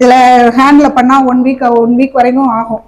இதில் ஹேண்டில் பண்ணால் one week one week வரைக்கும் ஆகும்.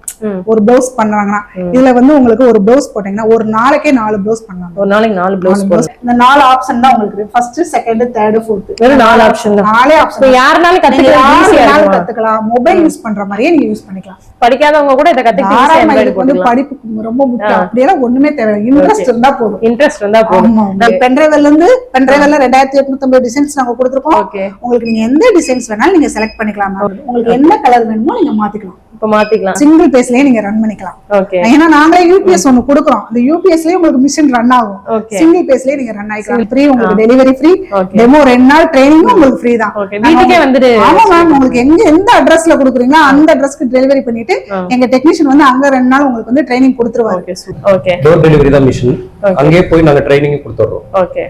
ஒரு பிளவுஸ் பண்றாங்கன்னா இதுல வந்து உங்களுக்கு ஒரு பிளவுஸ் போட்டீங்கன்னா ஒரு நாளைக்கே நாலு பிளவுஸ் பண்ணலாம். ஒரு நாளைக்கு நாலு பிளவுஸ் இந்த நாலு ஆப்ஷன் தான் உங்களுக்கு ஃபர்ஸ்ட் செகண்ட் தேர்ட் ஃபோர்த் வெறும் நாலு ஆப்ஷன் தான். நாலே ஆப்ஷன் யாருனாலும் கத்துக்கலாம் கத்துக்கலாம். மொபைல் யூஸ் பண்ற மாதிரியே நீங்க யூஸ் பண்ணிக்கலாம். படிக்காதவங்க கூட இதை கத்துக்கிட்டு வந்து படிப்பு ரொம்ப முக்கியம். அப்படியெல்லாம் ஒண்ணுமே தேவையில்லை. இன்ட்ரெஸ்ட் இருந்தா போதும். இன்ட்ரெஸ்ட் இருந்தா போதும். நான் பென்ட்ரைவ்ல இருந்து பென்ட்ரைவ்ல ரெண்டாயிரத்தி எட்நூத்தி டிசைன்ஸ் நாங்க கொடுத்துருக்கோம். உங்களுக்கு நீங்க எந்த டிசைன்ஸ் வேணாலும் நீங்க செலக்ட் பண்ணிக்கலாம். உங்களுக்கு என்ன கலர் வேணுமோ நீங்க மாத்திக்கலாம். இப்ப மாத்திக்கலாம். சிங்கிள் பேஸ்லயே நீங்க ரன் பண்ணிக்கலாம். ஓகே ஏன்னா நாங்களே யூபிஎஸ் ஒண்ணு கொடுக்குறோம். அந்த யூபிஎஸ்லயே உங்களுக்கு மிஷின் ரன் ஆகும். சிங்கிள் பேஸ்லயே நீங்க ரன் ஆயிக்கலாம். ஃப்ரீ உங்களுக்கு டெலிவரி ஃப்ரீ டெமோ ரெண்டு நாள் ட்ரைனிங்கும் உங்களுக்கு ஃப்ரீ தான். வீட்டுக்கே வந்துட்டு ஆமா மேம் உங்களுக்கு எங்க எந்த அட்ரஸ்ல குடுக்குறீங்களோ அந்த அட்ரஸ்க்கு டெலிவரி பண்ணிட்டு. எங்க டெக்னீஷியன் வந்து அங்க ரெண்டு நாள் உங்களுக்கு வந்து ட்ரைனிங் கொடுத்துருவாரு. ஓகே ஓகே டோர் டெலிவரி தான் மிஷின் Okay. அங்கேயே போய் நாங்க ட்ரைனிங் கொடுத்துட்றோம். ஓகே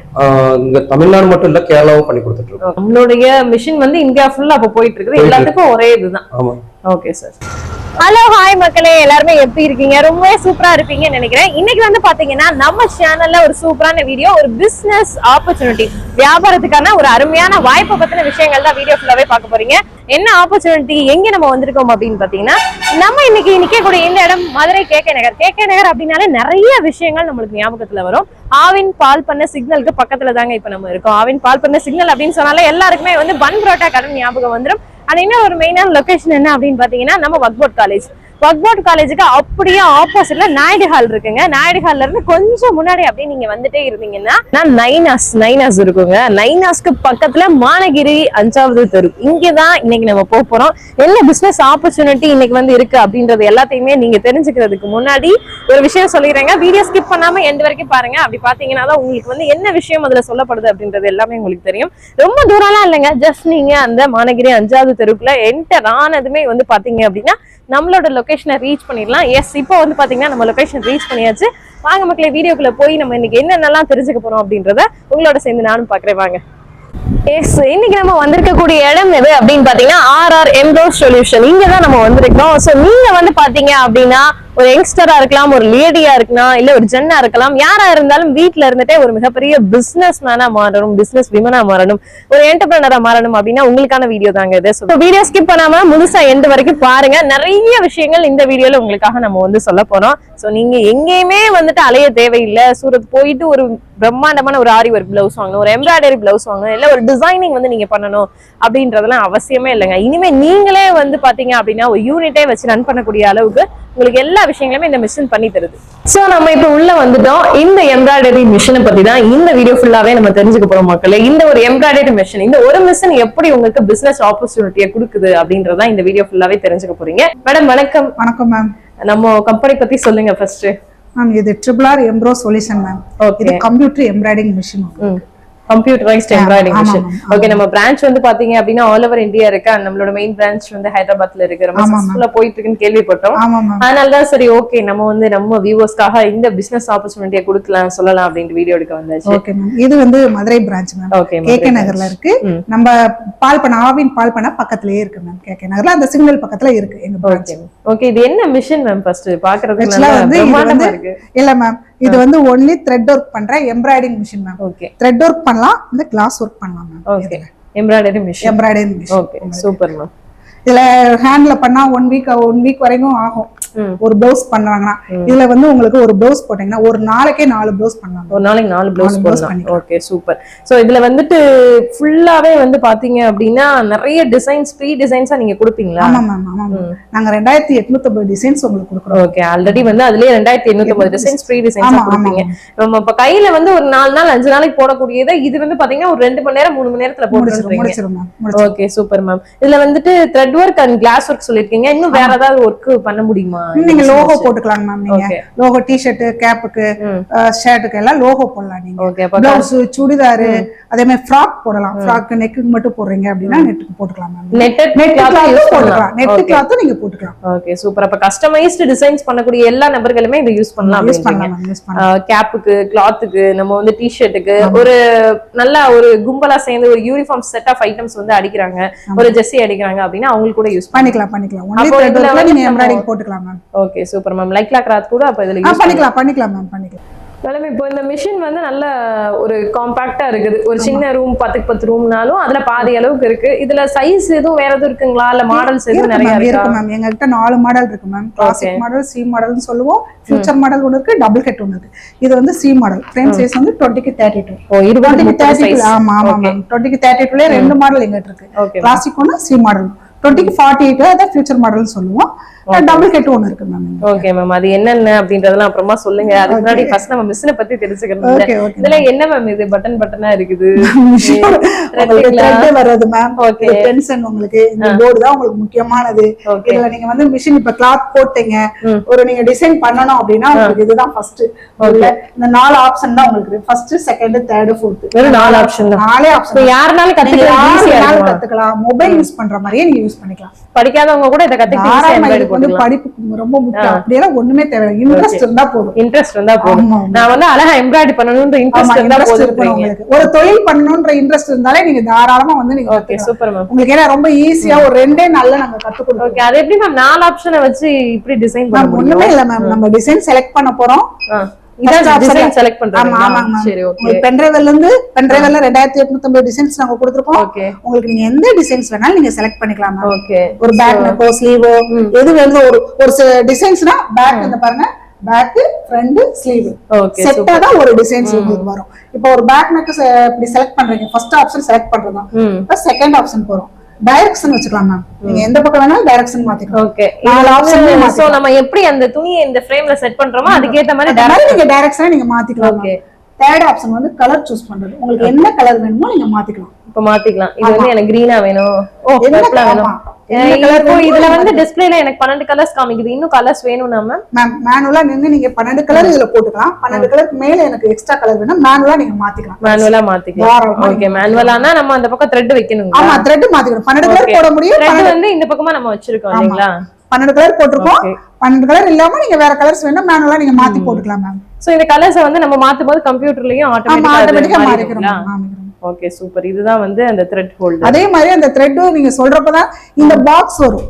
இங்க தமிழ்நாடு மட்டும் இல்ல கேரளாவும் பண்ணி கொடுத்துட்டு இருக்கோம் நம்மளுடைய மிஷின் வந்து இந்தியா ஃபுல்லா அப்ப போயிட்டு இருக்குது. எல்லாத்துக்கும் ஒரே இதுதான். ஆமா. ஓகே சார் ஹலோ ஹாய் மக்களே. எல்லாருமே எப்படி இருக்கீங்க? ரொம்பவே சூப்பரா இருப்பீங்கன்னு நினைக்கிறேன். இன்னைக்கு வந்து பாத்தீங்கன்னா நம்ம சேனல்ல ஒரு சூப்பரான வீடியோ ஒரு பிசினஸ் ஆப்பர்ச்சுனிட்டி வியாபாரத்துக்கான ஒரு அருமையான வாய்ப்பை பத்தின விஷயங்கள் தான் வீடியோ ஃபுல்லாவே பார்க்க போறீங்க. என்ன ஆப்பர்ச்சுனிட்டி எங்க நம்ம வந்திருக்கோம் அப்படின்னு பாத்தீங்கன்னா நம்ம இன்னைக்கு நிக்கக்கூடிய இந்த இடம் Madurai K K Nagar. K K Nagar அப்படின்னாலே நிறைய விஷயங்கள் நம்மளுக்கு ஞாபகத்துல வரும். ஆவின் பால் பண்ண சிக்னலுக்கு பக்கத்துல தாங்க இப்ப நம்ம இருக்கோம். ஆவின் பால் பண்ண சிக்னல் அப்படின்னு சொன்னாலே எல்லாருக்குமே வந்து பன் புரோட்டா கடன் ஞாபகம் வந்துடும் அது இன்னும் ஒரு மெயினான லொகேஷன் என்ன அப்படின்னு பாத்தீங்கன்னா நம்ம வக்போர்ட் காலேஜ் வக்போர்ட் காலேஜுக்கு அப்படியே ஆப்போசிட்ல நாயுடு ஹால் இருக்குங்க. நாயுடு ஹால்ல இருந்து கொஞ்சம் முன்னாடி அப்படியே நீங்க வந்துட்டே இருந்தீங்கன்னா நான் நைனாஸ் நைனாஸ் இருக்குங்க. நைனாஸ்க்கு பக்கத்துல மானகிரி அஞ்சாவது தெரு. இங்கதான் இன்னைக்கு நம்ம போக போறோம். என்ன பிசினஸ் ஆப்பர்ச்சுனிட்டி இன்னைக்கு வந்து இருக்கு அப்படின்றது எல்லாத்தையுமே நீங்க தெரிஞ்சுக்கிறதுக்கு முன்னாடி ஒரு விஷயம் சொல்லிடுறேங்க. வீடியோ ஸ்கிப் பண்ணாம எண்டு வரைக்கும் பாருங்க. அப்படி பாத்தீங்கன்னா தான் உங்களுக்கு வந்து என்ன விஷயம் அதுல சொல்லப்படுது அப்படின்றது எல்லாமே உங்களுக்கு தெரியும். ரொம்ப தூரம்லாம் இல்லைங்க. ஜஸ்ட் நீங்க அந்த மானகிரி அஞ்சாவது தெருக்குள்ள என்டர் ஆனதுமே வந்து பாத்தீங்க அப்படின்னா நம்மளோட லொக்கேஷனை ரீச் பண்ணிடலாம். எஸ் இப்போ வந்து பார்த்தீங்கன்னா நம்ம லொக்கேஷன் ரீச் பண்ணியாச்சு. வாங்க மக்களே வீடியோக்குள்ள போய் நம்ம இன்னைக்கு என்னென்னலாம் தெரிஞ்சுக்க போகிறோம் அப்படின்றத உங்களோட சேர்ந்து நானும் பார்க்குறேன். வாங்க. எஸ் இன்னைக்கு நம்ம வந்திருக்கக்கூடிய இடம் எது அப்படின்னு பாத்தீங்கன்னா ஆர்ஆர் எம்ப்ரோ சொல்யூஷன் இங்க தான் நம்ம வந்திருக்கோம். சோ நீங்க வந்து பாத்தீங்க அப்படின்னா ஒரு யங்ஸ்டரா இருக்கலாம் ஒரு லேடியா இருக்கலாம் இல்ல ஒரு ஜென்னா இருக்கலாம் யாரா இருந்தாலும் வீட்டுல இருந்துட்டே ஒரு மிகப்பெரிய பிசினஸ் மேனா மாறணும் பிசினஸ் விமனா மாறணும் ஒரு என்டர்பிரினரா மாறணும் அப்படின்னா உங்களுக்கான வீடியோ தாங்க இது. ஸோ வீடியோ ஸ்கிப் பண்ணாம முழுசா எண்டு வரைக்கும் பாருங்க. நிறைய விஷயங்கள் இந்த வீடியோல உங்களுக்காக நம்ம வந்து சொல்ல போறோம். சோ நீங்க எங்கேயுமே வந்துட்டு அலைய தேவையில்லை. சூரத் போயிட்டு ஒரு பிரம்மாண்டமான ஒரு ஆரி ஒர்க் பிளவுஸ் வாங்கணும் ஒரு எம்ப்ராய்டரி பிளவுஸ் வாங்கணும் இல்ல ஒரு டிசைனிங் வந்து நீங்க பண்ணணும் அப்படின்றதெல்லாம் அவசியமே இல்லைங்க. இனிமே நீங்களே வந்து பாத்தீங்க அப்படின்னா ஒரு யூனிட்டே வச்சு ரன் பண்ணக்கூடிய அளவுக்கு உங்களுக்கு எல்லா விஷயங்களுமே இந்த மிஷின் பண்ணி தருது. சோ நம்ம இப்ப உள்ள வந்துட்டோம். இந்த எம்ப்ராய்டரி மிஷினை பத்தி தான் இந்த வீடியோ ஃபுல்லாவே நம்ம தெரிஞ்சுக்க போறோம் மக்களே. இந்த ஒரு எம்ப்ராய்டரி மிஷின் இந்த ஒரு மிஷின் எப்படி உங்களுக்கு பிசினஸ் ஆப்பர்ச்சுனிட்டியை கொடுக்குது அப்படின்றதா இந்த வீடியோ ஃபுல்லாவே தெரிஞ்சுக்க போறீங்க. மேடம் வணக்கம். வணக்கம் மேம் நம்ம கம்பெனி பத்தி சொல்லுங்க ஃபர்ஸ்ட் மேம் இது triple R embro solution ma'am okay இது computer embroidering machine computerised embroidering machine okay நம்ம பிரான்ச் வந்து பாத்தீங்க அப்படின்னா ஆல் ஓவர் இந்தியா இருக்கு. நம்மளோட மெயின் பிரான்ச் வந்து ஹைதராபாத்ல இருக்கு. ரொம்ப சக்சஸ்ஃபுல்லா போயிட்டு இருக்குன்னு கேள்விப்பட்டோம். ஆமா மேம் அதனால தான் சரி ஓகே நம்ம வந்து நம்ம வியூவர்ஸ்க்காக இந்த பிசினஸ் ஆப்பர்ச்சுனிட்டியை கொடுக்கலாம் சொல்லலாம் அப்படின்ட்டு வீடியோ எடுக்க வந்தாச்சு. ஓகே மேம் இது வந்து Madurai branch ma'am okay K K நகர்ல இருக்கு. நம்ம பால் பண்ண ஆவின் பால் பண்ண பக்கத்துலயே இருக்கு மேம் கேகே நகர்ல. அந்த சிக்னல் பக்கத்துல இருக்கு எங்க ஓகே ஓகே இது என்ன மிஷின் மேம் ஃபர்ஸ்ட் பாக்குறதுக்கு வந்து இல்ல மேம் இது வந்து ஒன்லி த்ரெட் ஒர்க் பண்ற embroidering machine ma'am okay thread work பண்ணலாம் இந்த கிளாஸ் ஒர்க் பண்ணலாம் ma'am okay embroidery machine embroidering machine okay super ma'am இதுல ஹேண்ட்ல பண்ணா ஒன் வீக் ஒன் வீக் வரைக்கும் ஆகும். ஒரு பிளவுஸ் பண்றாங்கன்னா இதுல வந்து உங்களுக்கு ஒரு பிளவுஸ் போட்டீங்கன்னா ஒரு நாளைக்கே நாலு பிளவுஸ் பண்ணலாம். ஒரு நாளைக்கு நாலு பிளவுஸ் போடலாம். ஓகே சூப்பர் சோ இதுல வந்துட்டு ஃபுல்லாவே வந்து பாத்தீங்க அப்படின்னா நிறைய டிசைன்ஸ் ப்ரீ டிசைன்ஸா நீங்க கொடுப்பீங்களா? ஆமா மேம் ஆமா நாங்க ரெண்டாயிரத்தி எட்நூத்தி டிசைன்ஸ் உங்களுக்கு கொடுக்குறோம். ஓகே ஆல்ரெடி வந்து அதுலயே ரெண்டாயிரத்தி எண்ணூத்தி ஐம்பது டிசைன்ஸ் ப்ரீ டிசைன்ஸா கொடுப்பீங்க. நம்ம இப்ப கையில வந்து ஒரு நாலு நாள் அஞ்சு நாளைக்கு போடக்கூடியதை இது வந்து பாத்தீங்கன்னா ஒரு ரெண்டு மணி நேரம் மூணு மணி நேரத்துல முடிச்சிரும் ஓகே சூப்பர் மேம் இதுல வந்துட்டு thread work and glass work சொல்லிருக்கீங்க இன்னும் வேற ஏதாவது ஒர்க் பண்ண முடியுமா? நீங்க லோகோ போட்டுக்கலாங்க மேம் நீங்க. Logo T shirt கேப்புக்கு. ஷர்ட்டுக்கு எல்லாம் லோகோ போடலாம் நீங்க. பிளவுஸ் சுடிதாரு அதே மாதிரி ஃப்ராக் போடலாம். ஃப்ராக் நெக்குக்கு மட்டும் போடுறீங்க அப்படின்னா நெட்டுக்கு போட்டுக்கலாம் மேம் நெட் கிளாத் கிளாத்தும் போட்டுக்கலாம். நெட் கிளாத்தும் நீங்க போட்டுக்கலாம். ஓகே சூப்பர் அப்ப கஸ்டமைஸ்டு டிசைன்ஸ் பண்ணக்கூடிய எல்லா நபர்களுமே இதை யூஸ் பண்ணலாம் யூஸ் பண்ணலாம் யூஸ் பண்ணலாம். கேப்புக்கு கிளாத்துக்கு நம்ம வந்து டிஷர்ட்டுக்கு ஒரு நல்ல ஒரு கும்பலா சேர்ந்து ஒரு யூனிஃபார்ம் செட் ஆஃப் ஐட்டம்ஸ் வந்து அடிக்கிறாங்க. ஒரு ஜெர்சி அடிக்கிறாங்க அப்படின்னா அவங்களுக்கு கூட யூஸ் பண்ணிக்கலாம் பண்ணிக்கலாம். ஒன்லி நீங்க எம்ப்ராய்டிங் போட்டுக்கலாம்? மேம் ஓகே சூப்பர் மேம் லைக்லா கிளாத் கூட அப்ப இதுல பண்ணிக்கலாம் பண்ணிக்கலாம் மேம் பண்ணிக்கலாம். மேடம் இப்போ இந்த மிஷின் வந்து நல்ல ஒரு காம்பாக்டா இருக்குது. ஒரு சின்ன ரூம் பத்துக்கு பத்து ரூம்னாலும் அதுல பாதி அளவுக்கு இருக்கு. இதுல சைஸ் எதுவும் வேற எதுவும் இருக்குங்களா? இல்ல மாடல்ஸ் எதுவும் நிறைய இருக்கா? மேம் எங்க கிட்ட நாலு மாடல் இருக்கு மேம் கிளாசிக் மாடல் சி மாடல்னு சொல்லுவோம். ஃபியூச்சர் மாடல் ஒன்று இருக்கு டபுள் ஹெட் ஒன்று இருக்கு. இது வந்து சி மாடல் ஃப்ரேம் சைஸ் வந்து டுவெண்ட்டிக்கு தேர்ட்டி டூ ஓ இருபது டுவெண்ட்டிக்கு முப்பது தேர்ட்டி ஆமா ஆமா மேம் டுவெண்ட்டிக்கு தேர்ட்டி டூல ரெண்டு மாடல் எங்கிட்ட இருக்கு. கிளாசிக் ஒன்று சி மாடல் டுவெண்ட்டிக்கு ஃபார்ட்டி எயிட் அதான் ஃபியூச்சர் மாடல்னு சொல்லுவோம். டபுள் ஹெட் ஒன்று இருக்கு மேம் ஓகே மேம் அது என்னென்ன அப்படின்றதெல்லாம் அப்புறமா சொல்லுங்க. அதுக்கு முன்னாடி ஃபர்ஸ்ட் நம்ம மிஷினை பத்தி தெரிஞ்சுக்கணும். ஓகே ஓகே இதுல என்ன மேம் இது? பட்டன் பட்டனா இருக்குது? வர்றது மேம் Okay. டென்ஷன் உங்களுக்கு இந்த போர்டு தான் உங்களுக்கு முக்கியமானது. இதுல நீங்க வந்து மிஷின் இப்ப கிளாத் போட்டீங்க. ஒரு நீங்க டிசைன் பண்ணணும் அப்படின்னா உங்களுக்கு இதுதான் ஃபர்ஸ்ட் இந்த நாலு ஆப்ஷன் தான் உங்களுக்கு ஃபர்ஸ்ட் செகண்ட் தேர்ட் ஃபோர்த் நாலு ஆப்ஷன் நாலே ஆப்ஷன் யாருனாலும் கத்துக்கலாம் கத்துக்கலாம். மொபைல் யூஸ் பண்ற மாதிரியே நீங்க யூஸ் பண்ணிக்கலாம். படிக்காதவங்க கூட இதை கத்துக்கிட்டு வந்து படிப்பு ரொம்ப முக்கியம். அப்படியெல்லாம் ஒண்ணுமே தேவை இன்ட்ரெஸ்ட் இருந்தா போதும். இன்ட்ரெஸ்ட் வந்தா போதும். நான் வந்து அழகா எம்ப்ராய்டரி பண்ணணும்ன்ற இன்ட்ரெஸ்ட் இருந்தா போதும் ஒரு தொழில் பண்ணணும்ன்ற இன்ட்ரெஸ்ட் இருந்தாலே நீங்க தாராளமா வந்து நீங்க ஓகே. சூப்பர் மேம் உங்களுக்கு ஏன்னா ரொம்ப ஈஸியா ஒரு ரெண்டே நாள்ல நாங்க கத்து கொடுப்போம் ஓகே அது எப்படி மேம் நாலு ஆப்ஷனை வச்சு இப்படி டிசைன் பண்ண ஒண்ணுமே இல்ல மேம் நம்ம டிசைன் செலக்ட் பண்ண போறோம். டிசைன் செலக்ட் ஆமா பண்றீங்களா ஆமாங்க சரி ஓகே பென்ட்ரைவர்ல இருந்து எட்நூத்தி ஐம்பது டிசைன்ஸ் நாங்க கொடுத்துருக்கோம். உங்களுக்கு நீங்க எந்த டிசைன்ஸ் வேணாலும் நீங்க செலக்ட் பண்ணிக்கலாம் ஓகே ஒரு பேக் நெக்கோ ஸ்லீவோ எது வேணுதோ ஒரு ஒரு டிசைன்ஸ்னா பேக் இந்த பாருங்க. பேக் ஃப்ரண்ட் ஸ்லீவ் செட்டா தான் ஒரு டிசைன்ஸ் உங்களுக்கு வரும். இப்போ ஒரு பேக் நெக் இப்படி செலக்ட் பண்றீங்க. ஃபர்ஸ்ட் ஆப்ஷன் செலக்ட் இப்போ செகண்ட் ஆப்ஷன் போறோம். டைரக்ஷன் வச்சுக்கலாம் மேம் நீங்க எந்த பக்கம் வேணாலும் டைரக்ஷன் மாத்திக்கலாம். ஓகே option மே சோ நம்ம எப்படி அந்த துணியை இந்த ஃப்ரேம்ல செட் பண்றோமோ அதுக்கேத்த மாதிரி அந்த மாதிரி நீங்க டைரக்ஷனா நீங்க மாத்திக்கலாம் ஓகே தேர்ட் ஆப்ஷன் வந்து கலர் சூஸ் பண்றது. உங்களுக்கு என்ன கலர் வேணுமோ நீங்க மாத்திக்கலாம். இப்ப மாத்திக்கலாம். இது வந்து எனக்கு கிரீனா வேணும். ஓ பர்பிளா. வேணும். இதுல வந்து டிஸ்பிளேல எனக்கு பன்னெண்டு கலர்ஸ் காமிக்குது. இன்னும் கலர்ஸ் வேணும்னா மேம் மேம் மேனுவலா நின்னு நீங்க பன்னெண்டு கலர் இதுல போட்டுக்கலாம். பன்னெண்டு கலருக்கு மேல எனக்கு எக்ஸ்ட்ரா கலர் வேணும். மேனுவலா நீங்க மாத்திக்கலாம். மேனுவலா மாத்திக்கலாம். ஓகே மேனுவலானா நம்ம அந்த பக்கம் த்ரெட் வைக்கணுங்களா? ஆமா த்ரெட் மாத்திக்கணும். பன்னெண்டு கலர் போட முடியும். த்ரெட் வந்து இந்த பக்கமா நம்ம வச்சிருக்கோம் இல்லைங்களா? பன்னெண்டு கலர் போட்டிருக்கோம். பன்னெண்டு கலர் இல்லாம நீங்க வேற கலர்ஸ் வேணும். மேனுவலா நீங்க மாத்தி போட்டுக்கலாம் மேம் சோ இந்த கலர்ஸ் வந்து நம்ம மாத்தும் போது கம்ப்யூட்டர்லயும் ஆட்டோமேட்டிக்கா மாறிக்கிறோம் ஓகே சூப்பர் இதுதான் வந்து அந்த த்ரெட் ஹோல்டர் அதே மாதிரி அந்த த்ரெட்டும் நீங்க சொல்றப்பதான் இந்த பாக்ஸ் வரும்.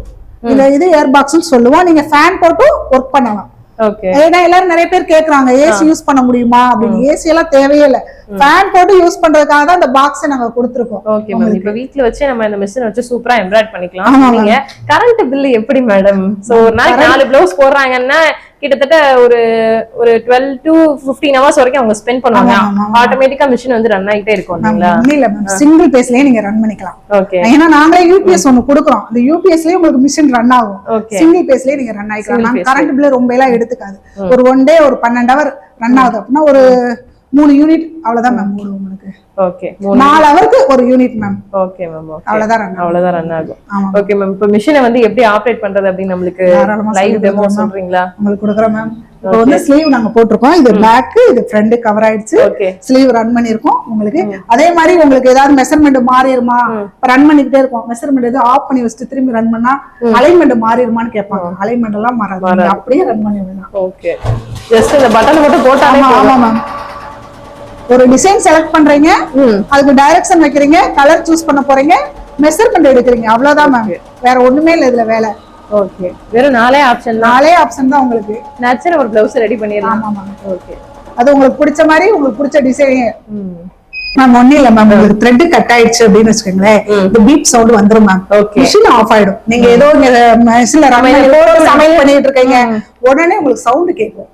இந்த இது ஏர் பாக்ஸ்னு சொல்லுவோம். நீங்க ஃபேன் போட்டு ஒர்க் பண்ணலாம். ஓகே ஏன்னா எல்லாரும் நிறைய பேர் கேக்குறாங்க ஏசி யூஸ் பண்ண முடியுமா? அப்படின்னு. ஏசி எல்லாம் தேவையே இல்ல. ஃபேன் போட்டு யூஸ் பண்றதுக்காக தான் இந்த பாக்ஸ் நாங்க கொடுத்துருக்கோம் ஓகே மேம் இப்ப வீட்ல வச்சு நம்ம இந்த மிஷின் வச்சு சூப்பரா எம்ப்ராய்ட் பண்ணிக்கலாம். நீங்க கரண்ட் பில் எப்படி மேடம் சோ ஒரு நாளைக்கு நாலு பிளவுஸ் போடுறாங்கன்னா கிட்டத்தட்ட ஒரு ஒரு டுவெல் டு பிப்டீன் ஹவர்ஸ் வரைக்கும் அவங்க ஸ்பெண்ட் பண்ணுவாங்க. ஆட்டோமேட்டிக்கா மிஷின் வந்து ரன் ஆகிட்டே இருக்கும் இல்ல சிங்கிள் பேஸ்லயே நீங்க ரன் பண்ணிக்கலாம். ஓகே ஏன்னா நாங்களே யூபிஎஸ் ஒண்ணு கொடுக்குறோம். அந்த யூபிஎஸ்லயே உங்களுக்கு மிஷின் ரன் ஆகும். சிங்கிள் பேஸ்லயே நீங்க ரன் phase கரண்ட் பில் ரொம்ப எல்லாம் எடுத்துக்காது. ஒரு ஒன் டே ஒரு பன்னெண்டு ஹவர் ரன் ஆகுது. அப்படின்னா ஒரு மூணு யூனிட் அவ்வளவுதான் மேம் ஓடும் உங்களுக்கு. ஓகே நாலு ஹவருக்கு ஒரு unit ma'am okay ma'am okay அவ்வளவுதான் ரன் அவ்வளவுதான் ரன் ஆகும். ஆமா. ஓகே மேம் இப்ப மிஷினை வந்து எப்படி ஆப்ரேட் பண்றது அப்படின்னு நம்மளுக்கு லைவ் டெமோ. சொல்றீங்களா? உங்களுக்கு கொடுக்குறோம் மேம் இப்போ வந்து ஸ்லீவ் நாங்க போட்டிருக்கோம். இது பேக் இது ஃப்ரண்ட் கவர் ஆயிடுச்சு. ஸ்லீவ் ரன் பண்ணிருக்கோம் உங்களுக்கு. அதே மாதிரி உங்களுக்கு ஏதாவது மெஷர்மெண்ட் மாறிடுமா? ரன் பண்ணிக்கிட்டே இருக்கும். மெஷர்மெண்ட் எதுவும் ஆஃப் பண்ணி வச்சுட்டு திரும்பி ரன் பண்ணா அலைன்மெண்ட் மாறிடுமான்னு கேட்பாங்க. அலைன்மெண்ட் எல்லாம் மாறாது. அப்படியே ரன் பண்ணி விடலாம் ஓகே ஜஸ்ட் இந்த பட்டன் மட்டும் போட்டாலே ஆமா ஆமா மேம் ஒரு டிசைன் செலக்ட் பண்றீங்க. அதுக்கு டைரக்ஷன் வைக்கிறீங்க கலர் சூஸ் பண்ண போறீங்க மெஷர்மெண்ட் எடுக்கிறீங்க. அவ்வளவுதான் மேம் வேற ஒண்ணுமே இல்ல இதுல வேலை. ஓகே வெறும் நாலே ஆப்ஷன் நாலே ஆப்ஷன் தான் உங்களுக்கு. நச்சுன்னு ஒரு பிளவுஸ் ரெடி பண்ணிடலாம். ஆமா மேம் ஓகே அது உங்களுக்கு பிடிச்ச மாதிரி உங்களுக்கு பிடிச்ச டிசைன் மேம் ஒண்ணும் இல்ல மேம் உங்களுக்கு த்ரெட் கட் ஆயிடுச்சு அப்படின்னு வச்சுக்கோங்களேன் இந்த பீப் சவுண்ட் வந்துரும் மேம் மிஷின் ஆஃப் ஆயிடும். நீங்க ஏதோ மிஷின்ல சமையல் பண்ணிட்டு இருக்கீங்க. உடனே உங்களுக்கு சவுண்ட் கேட்கும்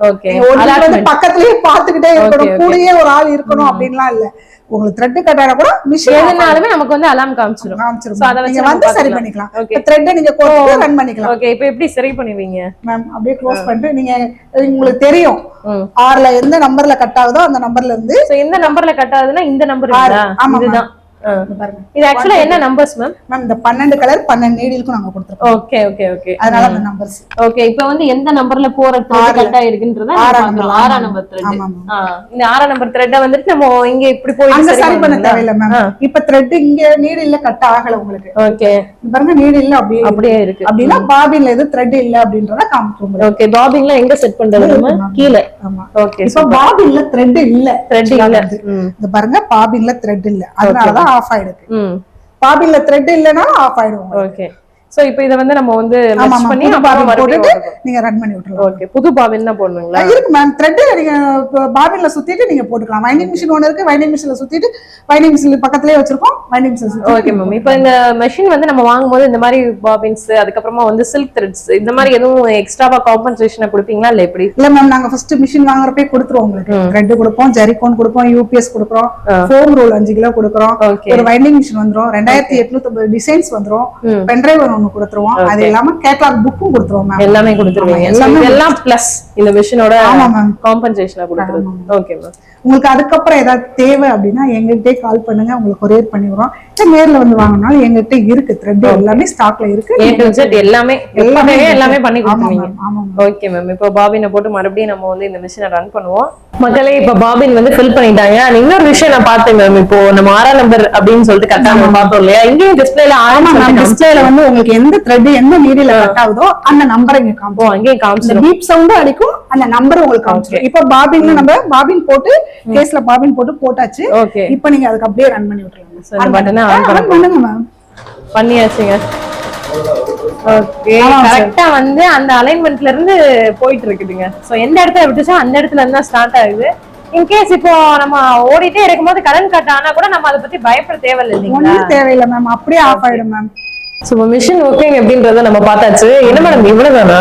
பக்கத்துலயே பாத்துக்கிட்டே இருக்கணும். கூடயே ஒரு ஆள் இருக்கணும் அப்படின்லாம் இல்ல. உங்களுக்கு த்ரெட் கட் ஆனா கூட மிஷின் எதுனாலுமே நமக்கு வந்து அலாம் காமிச்சிடும் காமிச்சிரும். வச்சு நீங்க வந்து சரி. பண்ணிக்கலாம். த்ரெட் நீங்க கோர்த்து ரன் பண்ணிக்கலாம். ஓகே இப்போ எப்படி சரி பண்ணுவீங்க மேம் அப்படியே க்ளோஸ் பண்ணிட்டு நீங்க உங்களுக்கு தெரியும். ம். ஆறுல எந்த நம்பர்ல கட் ஆகுதோ அந்த நம்பர்ல இருந்து சோ எந்த நம்பர்ல கட் ஆகுதுன்னா இந்த நம்பர் இதுதான். இது ஆக்சுவலா என்ன நம்பர்ஸ் மேம் மேம் இந்த பன்னெண்டு கலர் பன்னெண்டு நீடிலுக்கும் நாங்க கொடுத்துருக்கோம். ஓகே ஓகே ஓகே அதனால அந்த நம்பர்ஸ் ஓகே இப்போ வந்து எந்த நம்பர்ல போற த்ரெட் பார்க்கலாம். number. ஆறாம் நம்பர் த்ரெட் இந்த ஆறாம் நம்பர் த்ரெட்டை வந்துட்டு நம்ம இங்க இப்படி போய் அங்க சரி பண்ண? தேவையில்ல மேம். இப்ப த்ரெட் இங்க நீடில்ல கட் ஆகல உங்களுக்கு. ஓகே பாருங்க நீடில்ல அப்படியே. அப்படியே இருக்கு. அப்படின்னா பாபின்ல எது த்ரெட் இல்ல அப்படின்றத காமிக்கும் உங்களுக்கு. ஓகே பாபிங்லாம் எங்க செட் பண்றது நம்ம கீழே. ஆமா. ஓகே இப்ப பாபின்ல த்ரெட் இல்ல. த்ரெட் இல்ல. இந்த பாருங்க பாபின்ல த்ரெட் இல்ல. அதனாலதான் ஆஃப் ஆயிடுது. பாபின்ல த்ரெட் இல்லனா ஆஃப் ஆயிடும் உங்களுக்கு. ஓகே சோ இப்போ இத வந்து நம்ம வந்து மேம் பண்ணி பாபின் போட்டுட்டு நீங்க ரன் பண்ணி விட்டுருலாம் ஓகே புது பாபின் தான் போடணுங்களா? இருக்கு மேம் த்ரெட் நீங்க பாபின்ல சுத்திட்டு நீங்க போட்டுக்கலாம். வைண்டிங் மிஷின் ஒன்று இருக்கு. வைண்டிங் மிஷின்ல சுத்திட்டு வைண்டிங் மிஷின் பக்கத்துலயே வச்சிருக்கோம். வைண்டிங் மிஷின் சுத்தி ஓகே மேம் இப்போ இந்த மெஷின் வந்து நம்ம வாங்கும்போது இந்த மாதிரி பாபின்ஸ் அதுக்கப்புறமா வந்து சில்க் த்ரெட்ஸ் இந்த மாதிரி எதுவும் எக்ஸ்ட்ராவா காம்பன்சேஷனை கொடுப்பீங்களா இல்ல எப்படி? இல்ல மேம் நாங்க ஃபர்ஸ்ட் மிஷின் வாங்குறப்பே கொடுத்துருவோம் உங்களுக்கு. த்ரெட் கொடுப்போம் ஜெரிகோன் கொடுப்போம் யூபிஎஸ் கொடுக்குறோம் ஃபோம் ரோல் அஞ்சு கிலோ கொடுக்குறோம். ஒரு வைண்டிங் மிஷின் வந்துரும். ரெண்டாயிரத்தி எட்நூத்தி டிசைன்ஸ் வந்துரும். பென்ட்ரைவ் ஒன்று கொடுத்துருவோம். அது இல்லாம கேட்லாக் புக்கும் கொடுத்துருவோம் மேம் எல்லாமே So, எல்லாமே இதெல்லாம் பிளஸ் இந்த மிஷினோட ஆமா மேம் காம்பன்சேஷனை கொடுத்துருது. ஓகே மேம் உங்களுக்கு அதுக்கப்புறம் ஏதாவது தேவை அப்படின்னா எங்ககிட்டே கால் பண்ணுங்க. உங்களுக்கு கொரியர் பண்ணி விடுறோம் இல்ல நேர்ல வந்து வாங்கினாலும் எங்ககிட்ட இருக்கு. த்ரெட் எல்லாமே ஸ்டாக்ல இருக்கு. எல்லாமே எல்லாமே எல்லாமே பண்ணி கொடுத்துருவீங்க. Okay ma'am. இப்போ பாபினை போட்டு மறுபடியும் நம்ம வந்து இந்த மிஷினை ரன் பண்ணுவோம். மக்களே இப்போ பாபின் வந்து ஃபில் பண்ணிட்டாங்க. And இன்னொரு விஷயம் நான் பார்த்தேன் மேம் இப்போ நம்ம ஆறாம் நம்பர் அப்படின்னு சொல்லிட்டு கரெக்டா நம்ம பார்த்தோம் இல்லையா? இங்கேயும் டிஸ்பிளேல ஆமா மேம். ஆறாம் டிஸ்பிளேல வந்து உங்களுக்கு எந்த த்ரெட் எந்த நீடில கட் ஆகுதோ அந்த நம்பரை இங்க காமிப்போம் அங்கேயும் காமிச்சிடும் பீப் சவுண்டும் அடிக்கும் அந்த நம்பர் உங்களுக்கு காமிச்சிடும் இப்ப பாபின்ல நம்ம பாபின் போட்டு கேஸ்ல பாபின் போட்டு போட்டாச்சு. ஓகே இப்ப நீங்க அதுக்கு அப்படியே ரன் பண்ணி விட்டுருங்க So, இந்த button அ on ஆ, run பண்ணுங்க மேம் பண்ணியாச்சுங்க. ஓகே. கரெக்டா வந்து அந்த அலைன்மெண்ட்ல இருந்து போயிட்டு இருக்குதுங்க. சோ எந்த இடத்துல விட்டுச்சோ அந்த இடத்துல இருந்து தான் ஸ்டார்ட் ஆகுது. இன்கேஸ் இப்போ நம்ம ஓடிட்டே இருக்கும்போது கரண்ட் கட் ஆனா கூட நம்ம அதை பத்தி பயப்பட தேவையில்லை தேவையில்லை மேம் அப்படியே ஆஃப் ஆயிடும் மேம் சோ மிஷின் ஒர்க்கிங் எப்படின்றத நம்ம பார்த்தாச்சு. என்ன மேடம் இவ்வளவுதானா.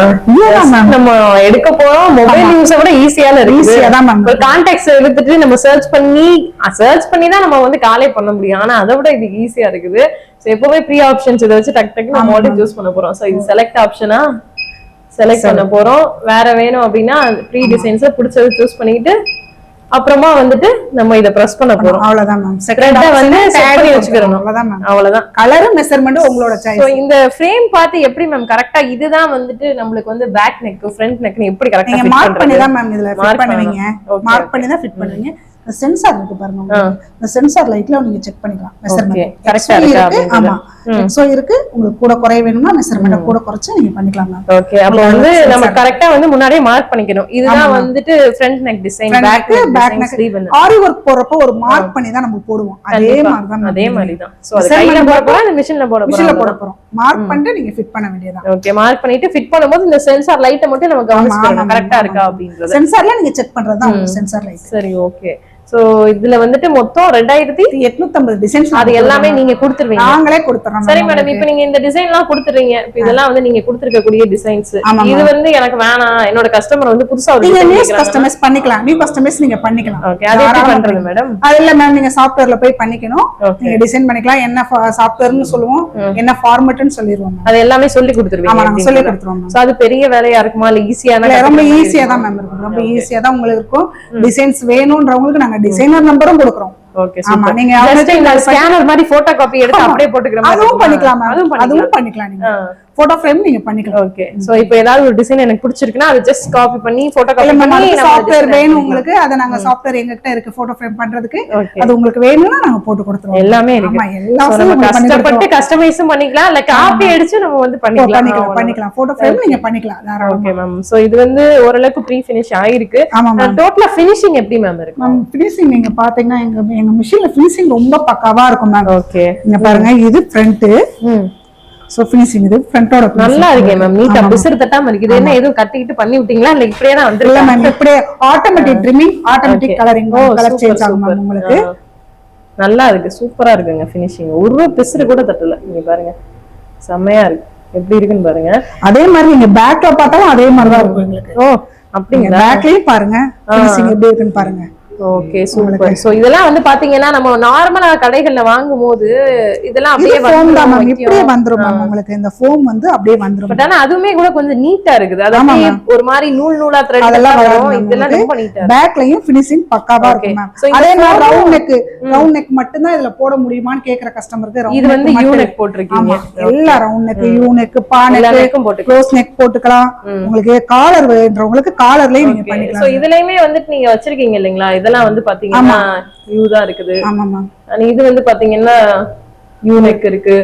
நம்ம எடுக்க போறோம். மொபைல் யூஸை விட ஈஸியான இருக்கு. ஈஸியா தான் மேம் ஒரு கான்டாக்ட்ஸ் எடுத்துட்டு நம்ம சர்ச் பண்ணி சர்ச் பண்ணி தான் நம்ம வந்து காலே பண்ண முடியும். ஆனா அதை விட இது ஈஸியா இருக்குது. சோ எப்பவுமே ப்ரீ ஆப்ஷன்ஸ் இதை வச்சு டக் டக்கு நம்ம உடனே சூஸ் பண்ண போறோம். சோ இது செலக்ட் ஆப்ஷனா செலக்ட் பண்ண போறோம். வேற வேணும் அப்படின்னா ப்ரீ டிசைன்ஸ் பிடிச்சது சூஸ் பண்ணிக்கிட்டு அப்புறமா வந்துட்டு நம்ம இதை பிரஸ் பண்ண போறோம். அவ்வளவுதான் மேம் Thread-அ வந்து set பண்ணி வச்சுக்கிறணும். அவ்வளவுதான் மேம் அவ்வளவுதான். கலர் மெஷர்மெண்ட் உங்களோட சோ சாய்ஸ் இந்த ஃப்ரேம் பார்த்து எப்படி மேம் கரெக்டா இதுதான் வந்துட்டு நம்மளுக்கு வந்து பேக் நெக் ஃப்ரண்ட் நெக் எப்படி கரெக்டா நீங்க மார்க் பண்ணி தான் மேம் இதுல ஃபிட் பண்ணுவீங்க. மார்க் பண்ணி தான் ஃபிட் பண்ணுவீங்க. இந்த சென்சார் இருக்கு பாருங்க. இந்த சென்சார் லைட்ல நீங்க செக் பண்ணிக்கலாம். மெஷர்மெண்ட் ஆ இருக்கா. ஆமா. எக்ஸோ இருக்கு. உங்களுக்கு கூட குறைய வேணும்னா மெஷர்மெண்ட் கூட குறைச்சு நீங்க பண்ணிக்கலாம் மேம் ஓகே அப்ப வந்து நம்ம கரெக்டா வந்து முன்னாடியே மார்க் பண்ணிக்கணும். இதுதான் வந்துட்டு front neck design back neck back sleeve aari work போறப்போ ஒரு மார்க் பண்ணி தான் நம்ம போடுவோம். அதே மாதிரி தான் அதே மாதிரி தான் சோ அது கையில போட போறோம் அந்த மிஷின்ல போட மிஷின்ல போறோம்? போட போறோம். மார்க் பண்ணிட்டு நீங்க ஃபிட் பண்ண வேண்டியதான் ஓகே மார்க் பண்ணிட்டு ஃபிட் பண்ணும்போது இந்த சென்சார் லைட்டை மட்டும் நம்ம கவனிச்சுக்கணும். கரெக்டா இருக்கா அப்படின்றது. சென்சார்ல நீங்க செக் பண்றது தான் சென்சார் லைட் சரி ஓகே சோ இதுல வந்துட்டு மொத்தம் ரெண்டாயிரத்தி எட்நூத்தம்பது டிசைன்ஸ் அது எல்லாமே நீங்க கொடுத்துருவீங்க. நாங்களே கொடுத்துறோம் சரி மேடம் இப்ப நீங்க இந்த டிசைன் எல்லாம் கொடுத்துறீங்க. இதெல்லாம் வந்து நீங்க கொடுத்துருக்கக்கூடிய டிசைன்ஸ் ஆமா, இது வந்து எனக்கு வேணாம். என்னோட கஸ்டமர் வந்து புதுசா நீங்க நியூ கஸ்டமைஸ் பண்ணிக்கலாம். நியூ கஸ்டமைஸ் நீங்க பண்ணிக்கலாம். ஓகே அது எப்படி பண்றது மேடம் அது இல்ல மேம் நீங்க சாஃப்ட்வேர்ல போய் பண்ணிக்கணும். நீங்க டிசைன் பண்ணிக்கலாம். என்ன சாஃப்ட்வேர்னு சொல்லுவோம். என்ன ஃபார்மட்னு சொல்லிடுவோம் மேம். அது எல்லாமே சொல்லி ஆமா கொடுத்துருவீங்க நாங்க சொல்லி கொடுத்துருவோம் சோ அது பெரிய வேலையா இருக்குமா? இல்ல இல்ல, ரொம்ப ஈஸியா தான் மேம் இருக்கும். ரொம்ப ஈஸியா தான் உங்களுக்கு இருக்கும். டிசைன்ஸ் வேணும்ன்றவங்களுக்கு நாங்க டிசைனர் நம்பரும் கொடுக்குறோம். ஓகே ஆமா நீங்க ஸ்கேனர் மாதிரி போட்டோ காப்பி எடுத்து அப்படியே போட்டுக்கிற மாதிரி அதுவும் இருக்குமா? பண்ணிக்கலாம் மேம் அதுவும் பண்ணிக்கலாம் அதுவும் பண்ணிக்கலாம். நீங்க. போட்டோ ஃப்ரேம் நீங்க பண்ணிக்கலாம். ஓகே சோ இப்போ ஏதாவது ஒரு டிசைன் எனக்கு பிடிச்சிருக்குன்னா அது ஜஸ்ட் காப்பி பண்ணி போட்டோ காப்பி பண்ணி சாஃப்ட்வேர் வேணும். உங்களுக்கு. அதை நாங்க சாஃப்ட்வேர் எங்ககிட்ட இருக்கு போட்டோ ஃப்ரேம் பண்றதுக்கு. அது உங்களுக்கு வேணும்னா நாங்க போட்டு கொடுத்துருவோம். எல்லாமே இருக்கு. ஆமா எல்லா So, நம்ம கஷ்டப்பட்டு கஸ்டமைஸும் பண்ணிக்கலாம். இல்ல காப்பி அடிச்சு நம்ம வந்து பண்ணிக்கலாம். பண்ணிக்கலாம் பண்ணிக்கலாம். போட்டோ ஃப்ரேம் நீங்க பண்ணிக்கலாம். தாராளமா. ஓகே மேம் சோ இது வந்து ஓரளவுக்கு ப்ரீ ஃபினிஷ் ஆயிருக்கு டோட்டலா ஃபினிஷிங் எப்படி மேம் இருக்கு? மேம் ஃபினிஷிங் நீங்க பாத்தீங்கன்னா எங்க எங்க மிஷின்ல ஃபினிஷிங் ரொம்ப பக்காவா இருக்கும் மேம் ஓகே இங்க பாருங்க இது ஃப்ரண்ட் சோ ஃபினிஷிங் இது ஃப்ரண்டோட நல்லா இருக்கே மேம் நீட்டா பிசுறு தட்டாம இருக்கு இது என்ன எதுவும் கட்டிக்கிட்டு பண்ணி விட்டீங்களா இல்ல இப்படியே தான் இல்ல வந்துருக்கு? மேம் இப்படியே automatic trimming automatic colouring colour change ஆகும் மேம் உங்களுக்கு. நல்லா இருக்கு. சூப்பரா இருக்குங்க ஃபினிஷிங் ஒரு பிசுறு கூட தட்டல. நீங்க பாருங்க. செம்மையா இருக்கு. எப்படி இருக்குன்னு பாருங்க. அதே மாதிரி நீங்க பேக்ல பார்த்தாலும் அதே மாதிரி தான் இருக்கும் ஓ நீங்க அப்படிங்களா பேக்லயும் பாருங்க. ஃபினிஷிங் எப்படி இருக்குன்னு பாருங்க. ஓகே சூப்பர் சோ இதெல்லாம் வந்து பாத்தீங்கன்னா நம்ம நார்மலா கடைகள்ல வாங்கும் போது இதெல்லாம் இது அப்படியே ஃபோம் தான் மேம் இப்படியே வந்துரும் மேம் உங்களுக்கு. இந்த ஃபோம் வந்து அப்படியே வந்துரும். பட் ஆனா அதுவுமே கூட கொஞ்சம் நீட்டா இருக்குது. அது அப்படியே ஒரு மாதிரி நூல் நூலா த்ரெட் அதெல்லாம் வரும். இதெல்லாம். ரொம்ப நீட்டா பேக்லயும் ஃபினிஷிங் பக்காவா. இருக்கும் மேம் அதே மாதிரி ரவுண்ட் நெக் ரவுண்ட் நெக் மட்டும் தான் இதுல போட முடியுமான்னு கேக்குற கஸ்டமருக்கு இது வந்து ரவுண்ட் யூனிக் போட்டிருக்கீங்க. எல்லா ரவுண்ட் நெக் யூ நெக் பா நெக் க்ளோஸ் நெக் போட்டுக்கலாம். உங்களுக்கு காலர் வேண்டவங்களுக்கு காலர்லயும் நீங்க சோ பண்ணிக்கலாம். இதுலயுமே வந்துட்டு நீங்க வச்சிருக்கீங்க இல்லைங்களா? இதெல்லாம் வந்து பாத்தீங்கன்னா யூ தான் இருக்குது. இது வந்து பாத்தீங்கன்னா யூ நெக் இருக்கு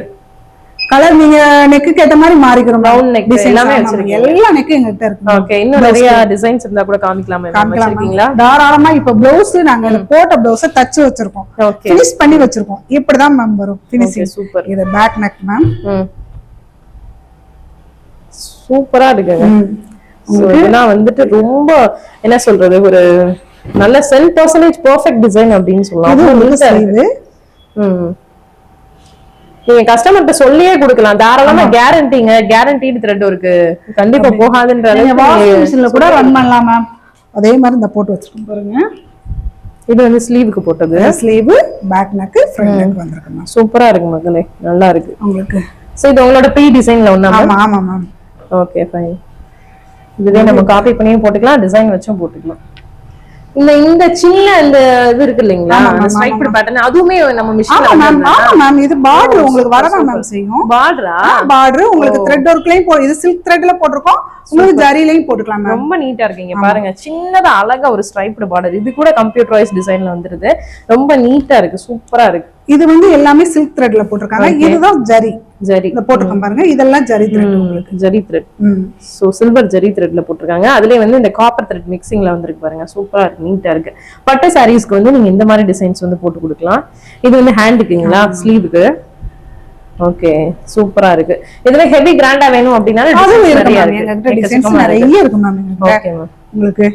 கலர் நீங்க நெக்குக்கு ஏத்த மாதிரி மாறிக்கிறோம் neck Designs, எல்லாமே வச்சிருக்கீங்க. எல்லா நெக்கும் எங்ககிட்ட இருக்கு ஓகே இன்னும் நிறைய டிசைன்ஸ் இருந்தா கூட காமிக்கலாமே வச்சிருக்கீங்களா. தாராளமா இப்ப பிளவுஸ் நாங்க போட்ட பிளவுஸ தச்சு வச்சிருக்கோம். ஓகே பினிஷ் பண்ணி வச்சிருக்கோம். இப்படிதான் மேம் வரும் ஓகே பினிஷிங் சூப்பர் இது பேக் நெக் மேம் சூப்பரா இருக்குங்க. இதெல்லாம் வந்துட்டு ரொம்ப என்ன சொல்றது ஒரு நல்ல செல் பர்சன்டேஜ் பெர்ஃபெக்ட் டிசைன் அப்படின்னு சொல்லலாம். இது. நீங்க கஸ்டமர்கிட்ட சொல்லியே கொடுக்கலாம். தாராளமா கேரண்டிங்க கேரண்டீடு த்ரெட் இருக்கு. கண்டிப்பா போகாதுன்ற மிஷின்ல கூட ரன் பண்ணலாம் மேம் அதே மாதிரி இந்த போட்டு வச்சிருக்கோம் பாருங்க. இது வந்து ஸ்லீவுக்கு போட்டது. Sleeve back neck front neck வந்திருக்கு சூப்பரா இருக்கு மக்களே நல்லா இருக்கு. உங்களுக்கு? சோ இது உங்களோட ப்ரீ டிசைன்ல ஒண்ணா ஆமா ஆமா மேம் ஓகே ஃபைன் இதுவே நம்ம காப்பி பண்ணியும் போட்டுக்கலாம் டிசைன் வச்சும் போட்டுக்கலாம். இந்த இந்த சின்ன இந்த இது இருக்கு இல்லைங்களா? ஸ்ட்ரைப்டு பேட்டர்ன் அதுவுமே நம்ம ஆமா மேம் மிஷின்ல ஆமா மேம் இது பார்டர் உங்களுக்கு வரதான் மேம் செய்யும். பார்டரா பார்டர் உங்களுக்கு த்ரெட் ஒர்க்லயும் போ இது சில்க் த்ரெட்ல போட்டிருக்கோம். உங்களுக்கு ஜரிலையும் போட்டுக்கலாம் மேம் ரொம்ப நீட்டா இருக்கீங்க பாருங்க. சின்னதா அழகா ஒரு ஸ்ட்ரைப்டு பார்டர் இது கூட கம்ப்யூட்டரைஸ் டிசைன்ல வந்துருது. ரொம்ப நீட்டா இருக்கு சூப்பரா இருக்கு. இது வந்து எல்லாமே சில்க் த்ரெட்ல போட்டிருக்காங்க. இதுதான் ஜரி ஜரி போட்டிருக்கோம் பாருங்க. இதெல்லாம் ஜரி த்ரெட் ம், zari thread so silver zari த்ரெட்ல போட்டிருக்காங்க. அதுலயே வந்து இந்த காப்பர் த்ரெட் மிக்சிங்ல வந்திருக்கு பாருங்க. சூப்பரா இருக்கு நீட்டா இருக்கு. பட்டு சாரீஸ்க்கு வந்து நீங்க இந்த மாதிரி டிசைன்ஸ் வந்து போட்டு கொடுக்கலாம். இது வந்து ஹேண்டுக்குங்களா ஸ்லீவுக்கு ஓகே சூப்பரா இருக்கு. இதுல ஹெவி கிராண்டா வேணும் அப்படின்னா நிறைய இருக்கு. மேம் உங்களுக்கு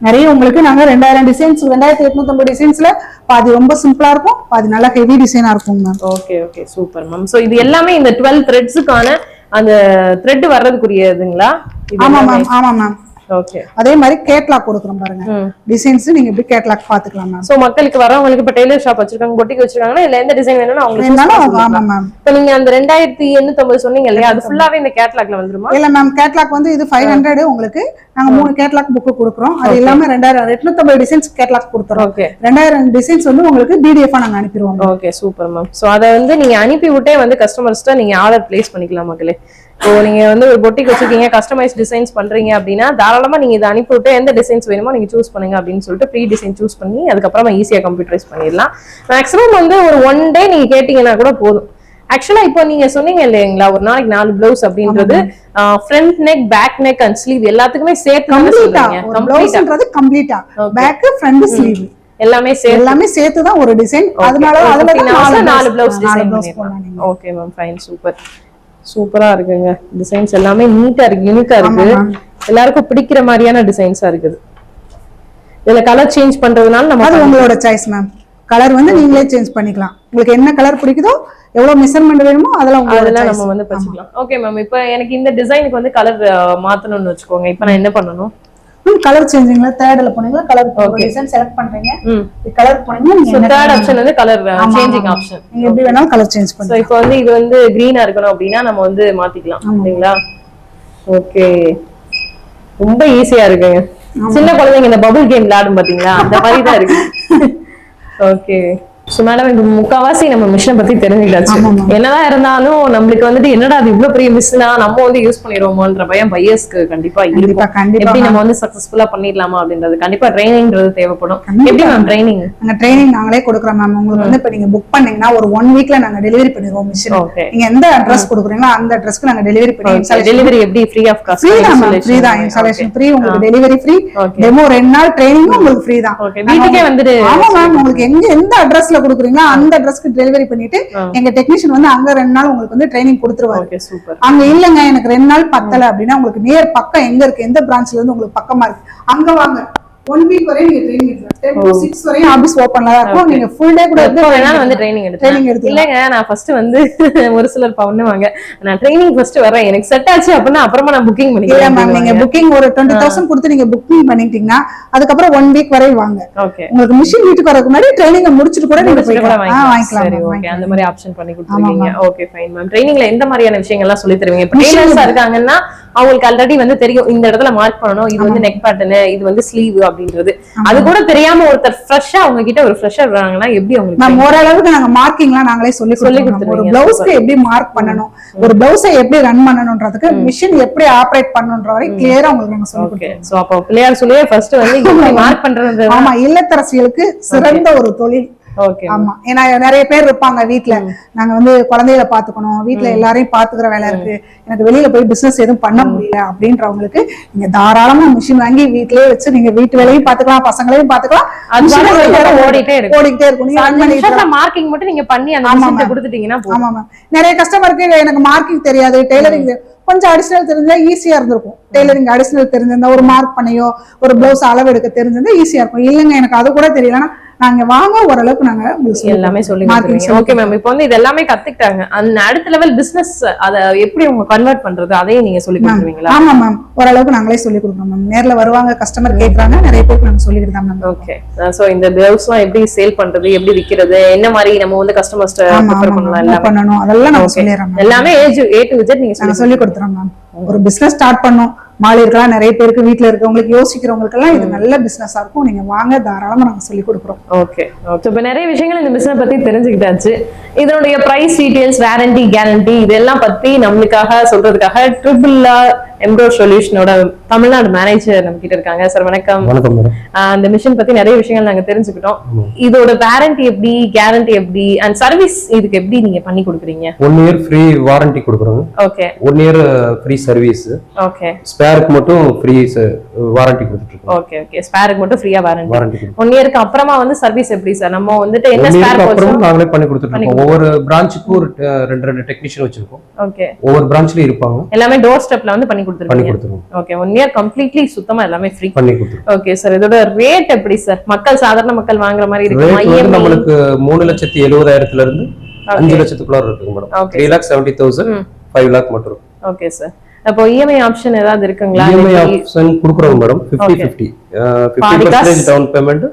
நிறைய உங்களுக்கு நாங்க ரெண்டாயிரம் டிசைன்ஸ் ரெண்டாயிரத்தி எட்நூத்தம்பது டிசைன்ஸ்ல பாதி ரொம்ப சிம்பிளா இருக்கும் பாதி நல்லா ஹெவி டிசைனா இருக்கும் ma'am okay okay super ma'am so இது எல்லாமே இந்த டுவெல் த்ரெட்ஸுக்கான அந்த த்ரெட் வர்றதுக்குரியதுங்களா? ஆமா மேம் ஆமா மேம் அதே மாதிரி கேட்லாக் கொடுக்குறோம் பாருங்க. டிசைன்ஸ் நீங்க இப்படி கேட்லாக் பாத்துக்கலாம் மேம் சோ மக்களுக்கு வரவங்களுக்கு இப்ப டெய்லர் ஷாப் வச்சிருக்காங்க பொட்டிக்கு வச்சிருக்காங்கன்னா இல்ல எந்த டிசைன் வேணும்னு அவங்களுக்கு. ஆமா மேம் இப்ப நீங்க அந்த ரெண்டாயிரத்தி எண்ணூத்தி சொன்னீங்க இல்லையா அது ஃபுல்லாவே இந்த கேட்லாக்ல வந்துருமா? இல்ல மேம் கேட்லாக் வந்து இது ஃபைவ் ஹண்ட்ரட் உங்களுக்கு நாங்க மூணு கேட்லாக் புக் கொடுக்குறோம். அது இல்லாம ரெண்டாயிரம் எட்நூத்தம்பது டிசைன்ஸ் கேட்லாக் கொடுத்துறோம். ஓகே ரெண்டாயிரம் டிசைன்ஸ் வந்து உங்களுக்கு பிடிஎஃப் நாங்க அனுப்பிடுவோம் ஓகே சூப்பர் மேம் சோ அத வந்து நீங்க அனுப்பி விட்டே வந்து கஸ்டமர்ஸ்ட்ட நீங்க ஆர்டர் பிளேஸ் பண்ணிக்கலாம் மக்களே. இப்போ நீங்க வந்து ஒரு பொட்டிக் வச்சிருக்கீங்க கஸ்டமைஸ் டிசைன்ஸ் பண்றீங்க அப்படின்னா தாராளமா நீங்க இதை அனுப்பி விட்டு எந்த டிசைன்ஸ் வேணுமோ நீங்க சூஸ் பண்ணுங்க அப்படின்னு சொல்லிட்டு ப்ரீ டிசைன் சூஸ் பண்ணி அதுக்கப்புறமா ஈஸியா கம்ப்யூட்டரைஸ் பண்ணிடலாம். மேக்ஸிமம் வந்து ஒரு ஒன் டே நீங்க கேட்டீங்கன்னா கூட போதும். ஆக்சுவலா இப்போ நீங்க சொன்னீங்க இல்லைங்களா ஒரு நாளைக்கு நாலு பிளவுஸ் அப்படின்றது front neck back neck and sleeve எல்லாத்துக்குமே சேர்த்து கம்ப்ளீட்டா கம்ப்ளீட்டா பிளவுஸ்ன்றது கம்ப்ளீட்டா பேக் ஃப்ரண்ட் ஸ்லீவ் எல்லாமே சேர்த்து. எல்லாமே சேர்த்து தான் ஒரு டிசைன் அதனால அதுல 15 hours ல தான் நாலு blouse design okay ma'am fine super சூப்பரா இருக்குங்க. டிசைன்ஸ் எல்லாமே நீட்டா இருக்கு யூனிக்கா இருக்கு. எல்லாருக்கும் பிடிக்கிற மாதிரியான டிசைன்ஸா இருக்குது. இதுல கலர் சேஞ்ச் பண்றதுனால நம்ம அது உங்களோட சாய்ஸ் மேம் கலர் வந்து நீங்களே சேஞ்ச் பண்ணிக்கலாம். உங்களுக்கு என்ன கலர் பிடிக்குதோ எவ்வளவு மெஷர்மெண்ட் வேணுமோ அதெல்லாம் உங்களோட அதெல்லாம். நம்ம வந்து பச்சிக்கலாம் ஓகே மேம் இப்போ எனக்கு இந்த டிசைனுக்கு வந்து கலர் மாத்தணும்னு வச்சுக்கோங்க. இப்போ நான் என்ன பண்ணணும்? கலர் சேஞ்சிங்ல தேர்ட்ல போனீங்களா? கலர் டிசைன் செலக்ட் பண்றீங்க. கலர் போனீங்கன்னா தேர்ட் ஆப்ஷன் வந்து கலர் சேஞ்சிங். ஆப்ஷன் நீங்க எப்படி வேணாலும் கலர் சேஞ்ச் ஸோ பண்ணுங்க இப்போ வந்து இது வந்து கிரீனா இருக்கணும் அப்படின்னா நம்ம வந்து மாத்திக்கலாம் இல்லைங்களா ஓகே ரொம்ப ஈஸியா இருக்குங்க. சின்ன குழந்தைங்க இந்த பபுள் கேம் விளையாடும் பாத்தீங்களா? அந்த மாதிரி தான் இருக்கு. ஓகே ஸோ மேடம் இப்போ முக்காவாசி நம்ம மிஷினை பத்தி தெரிஞ்சுக்கிட்டாச்சு. என்னதான் இருந்தாலும் நம்மளுக்கு வந்துட்டு என்னடா அது இவ்வளவு பெரிய மிஷினா நம்ம வந்து யூஸ் பண்ணிடுவோமோன்ற பயம் பையர்ஸ்க்கு கண்டிப்பா இருக்கும். கண்டிப்பா எப்படி நம்ம வந்து சக்சஸ்ஃபுல்லா பண்ணிடலாமா அப்படின்றது கண்டிப்பா ட்ரைனிங்ன்றது தேவைப்படும். எப்படி மேம் ட்ரைனிங் நாங்க ட்ரைனிங் நாங்களே கொடுக்குறோம் மேம் உங்களுக்கு வந்து இப்ப நீங்க புக் பண்ணீங்கன்னா ஒரு ஒன் வீக்ல நாங்க டெலிவரி பண்ணிடுவோம் மிஷின் ஓகே நீங்க எந்த அட்ரஸ் கொடுக்குறீங்களோ அந்த அட்ரஸ்க்கு நாங்க டெலிவரி பண்ணி டெலிவரி எப்படி? ஃப்ரீ ஆஃப் காஸ்ட் ஃப்ரீ தான் ஃப்ரீ தான். இன்ஸ்டாலேஷன் ஃப்ரீ உங்களுக்கு டெலிவரி ஃப்ரீ. டெமோ ரெண்டு நாள் ட்ரைனிங்கும் உங்களுக்கு ஃப்ரீ தான். வீட்டுக்கே வந்துட்டு ஆமா மேம் உங்களுக்கு எங்க எந்த அட்ரஸ்ல கொடுக்குறீங்களோ அந்த அட்ரஸ்க்கு டெலிவரி பண்ணிட்டு. எங்க டெக்னீஷியன் வந்து அங்க ரெண்டு நாள் உங்களுக்கு வந்து ட்ரைனிங் கொடுத்துருவாரு. அங்க இல்லங்க எனக்கு ரெண்டு நாள் பத்தல அப்படின்னா உங்களுக்கு நியர் பக்கம் எங்க இருக்கு எந்த பிரான்ச்ல இருந்து உங்களுக்கு பக்கமா இருக்கு அங்க வாங்க. ஒன் வீக் வரையும் நீங்க ட்ரைனிங் எடுக்கலாம் டென் டு சிக்ஸ் வரையும் ஆபீஸ் ஓப்பன்ல தான் இருக்கும் நீங்க ஃபுல் டே கூட எப்போ வேணாலும் வந்து ட்ரைனிங் ட்ரைனிங் எடுத்து எடுத்து இல்லங்க நான் ஃபர்ஸ்ட் வந்து ஒரு சிலர் பண்ணுவாங்க. நான் ட்ரைனிங் ஃபர்ஸ்ட் வரேன் எனக்கு செட் ஆச்சு அப்படின்னா அப்புறமா நான் புக்கிங் இல்ல பண்ணிக்கிறேன் மேம் நீங்க புக்கிங் ஒரு டுவெண்ட்டி தௌசண்ட் கொடுத்து நீங்க புக்கிங் பண்ணிட்டீங்கன்னா அதுக்கப்புறம் ஒன் வீக் வரை வாங்க. ஓகே உங்களுக்கு மிஷின் வீட்டுக்கு வரதுக்கு முன்னாடி ட்ரைனிங் முடிச்சிட்டு கூட நீங்க வாங்கிக்கலாம். சரி ஓகே. அந்த மாதிரி ஆப்ஷன் பண்ணி கொடுத்துருக்கீங்க. ஓகே ஃபைன் மேம் ட்ரைனிங்ல எந்த மாதிரியான விஷயங்கள்லாம் சொல்லி தருவீங்க? ட்ரெயினர்ஸா இருக்காங்கன்னா அவங்களுக்கு ஆல்ரெடி வந்து தெரியும் இந்த இடத்துல மார்க் பண்ணணும் இது வந்து நெக் பேட்டர்னு இது வந்து ஸ்லீவ் அப்படின்றது. அது கூட தெரியாம ஒருத்தர் ஃப்ரெஷ்ஷா அவங்க கிட்ட ஒரு ஃப்ரெஷர் வராங்கன்னா எப்படி அவங்களுக்கு மேம் ஓரளவுக்கு நாங்க மார்க்கிங்லாம் நாங்களே சொல்லி சொல்லி கொடுத்துருவோம். ஒரு. பிளவுஸ்க்கு எப்படி மார்க் பண்ணணும் ஒரு பிளவுஸை எப்படி ரன் பண்ணணும்ன்றதுக்கு மிஷின் எப்படி ஆபரேட் பண்ணணும்ன்ற வரை கிளியரா உங்களுக்கு நாங்க சொல்லி ஓகே சோ அப்போ பிள்ளையார் சொல்லியே ஃபர்ஸ்ட் வந்து மார்க் பண்றது ஆமா இல்லத்தரசிகளுக்கு சிறந்த ஒரு தொழில். ஆமா. ஏன்னா நிறைய பேர் இருப்பாங்க வீட்ல. நாங்க வந்து குழந்தைகளை பாத்துக்கணும் வீட்ல எல்லாரையும் பாத்துக்கிற வேலை இருக்கு. எனக்கு வெளியில போய் பிசினஸ் எதுவும் பண்ண முடியல அப்படின்றவங்களுக்கு நீங்க தாராளமா மிஷின் வாங்கி வீட்லயே வச்சு நீங்க வீட்டு வேலையும் பாத்துக்கலாம் பசங்களையும் பாத்துக்கலாம் ஓடிட்டே இருக்கும். ஓடிக்கிட்டே இருக்கும். மார்க்கிங் மட்டும் நீங்க பண்ணி அந்த ஆமா. கொடுத்துட்டீங்கன்னா ஆமா மேம் நிறைய கஸ்டமருக்கு எனக்கு மார்க்கிங் தெரியாது டெய்லரிங் கொஞ்சம் அடிஷனல் தெரிஞ்சா ஈஸியா இருந்திருக்கும். டெய்லரிங் அடிஷனல் தெரிஞ்சிருந்தா ஒரு மார்க் பண்ணியோ ஒரு பிளவுஸ் அளவு எடுக்க தெரிஞ்சிருந்தா ஈஸியா இருக்கும். இல்லைங்க எனக்கு அது கூட தெரியலன்னா நாங்க வாங்க ஓரளவுக்கு நாங்க எல்லாமே சொல்லி Marking கொடுத்துருவீங்க. சொல்லி ஓகே மேம் இப்போ வந்து இது எல்லாமே கத்துக்கிட்டாங்க. அந்த அடுத்த லெவல் பிசினஸ் அத எப்படி உங்க கன்வெர்ட் பண்றது அதையும் நீங்க சொல்லி கொடுத்துருவீங்களா? ஆமா மேம் ஓரளவுக்கு நாங்களே சொல்லி கொடுக்குறோம் மேம் நேர்ல வருவாங்க கஸ்டமர் கேக்குறாங்க நிறைய பேருக்கு நாங்க சொல்லிக்கிட்டு தான் மேம் ஓகே சோ இந்த பிளவுஸ் எல்லாம் எப்படி சேல் பண்றது எப்படி விக்கிறது என்ன மாதிரி நம்ம வந்து கஸ்டமர்ஸ்ட ஆமா ப்ரிஃபர் பண்ணலாம். எல்லாமே. பண்ணணும். அதெல்லாம் Okay. சொல்லிடுறோம் எல்லாமே ஏஜ் ஏ டு Z நீங்க சொல்லி சொல்லி கொடுத்துறோம் மேம் ஒரு பிசினஸ் ஸ்டார்ட் பண்ணோம். மாலியர்களாம் நிறைய பேருக்கு வீட்ல இருக்கவங்களுக்கு யோசிக்கிறவங்களுக்கு எல்லாம் இது நல்ல பிசினஸா இருக்கும். நீங்க வாங்க தாராளமா நாங்க சொல்லி கொடுக்குறோம். ஓகே. ஓகே இப்போ நிறைய விஷயங்கள் இந்த பிசினஸ் பத்தி தெரிஞ்சுக்கிட்டாச்சு. இதனுடைய பிரைஸ் டீடைல்ஸ் வாரண்டி கேரண்டி இதெல்லாம் பத்தி நம்மளுக்காக சொல்றதுக்காக ட்ரிபிள் எம்ப்ரோ சொல்யூஷனோட தமிழ்நாடு மேனேஜர் நம்ம கிட்ட இருக்காங்க. சார் வணக்கம். வணக்கம் அந்த மிஷின் பத்தி நிறைய விஷயங்கள் நாங்க தெரிஞ்சுக்கிட்டோம். இதோட வாரண்டி எப்படி கேரண்டி எப்படி அண்ட் சர்வீஸ் இதுக்கு எப்படி நீங்க பண்ணி கொடுக்குறீங்க? ஒன் இயர் ஃப்ரீ வாரண்டி கொடுக்குறோங்க. Okay one year free service okay ஸ்பேருக்கு மட்டும் ஃப்ரீ வாரண்டி கொடுத்துட்டு ஓகே ஓகே ஸ்பேருக்கு மட்டும் ஃப்ரீயா வாரண்டி வாரண்டி கொடுத்துருக்கோம். ஒன் இயருக்கு அப்புறமா வந்து சர்வீஸ் எப்படி சார் நம்ம வந்துட்டு என்ன ஸ்பேர் அப்புறம் நாங்களே பண்ணி கொடுத்துட்டு இருக்கோம் ஒவ்வொரு பிரான்ச்சுக்கும் ஒரு ரெண்டு ரெண்டு டெக்னீஷியன் வச்சிருக்கோம். ஓகே ஒவ்வொரு பிரான்ச்லயும் இருப்பாங்க. எல்லாமே டோர் ஸ்டெப்ல வந்து பண்ணி பண்ணி கொடுத்துருக்கீங்க கொடுத்துருவோம். ஓகே ஒன் இயர் கம்ப்ளீட்லி சுத்தமா எல்லாமே ஃப்ரீ பண்ணி கொடுத்துருவோம். ஓகே சார் இதோட ரேட் எப்படி சார் மக்கள் சாதாரண மக்கள் வாங்குற மாதிரி EMI? நம்மளுக்கு மூணு லட்சத்தி எழுபதாயிரத்துல இருந்து அஞ்சு லட்சத்துக்குள்ள இருக்குங்க madam. Three lakh seventy thousand. Five lakh மட்டும் ஓகே சார் அப்போ இஎம்ஐ ஆப்ஷன் ஏதாவது இருக்குங்களா இஎம்ஐ இன்னைக்கு- ஆப்ஷன் கொடுக்குறோம் madam fifty. Fifty fifty. Percentage down payment.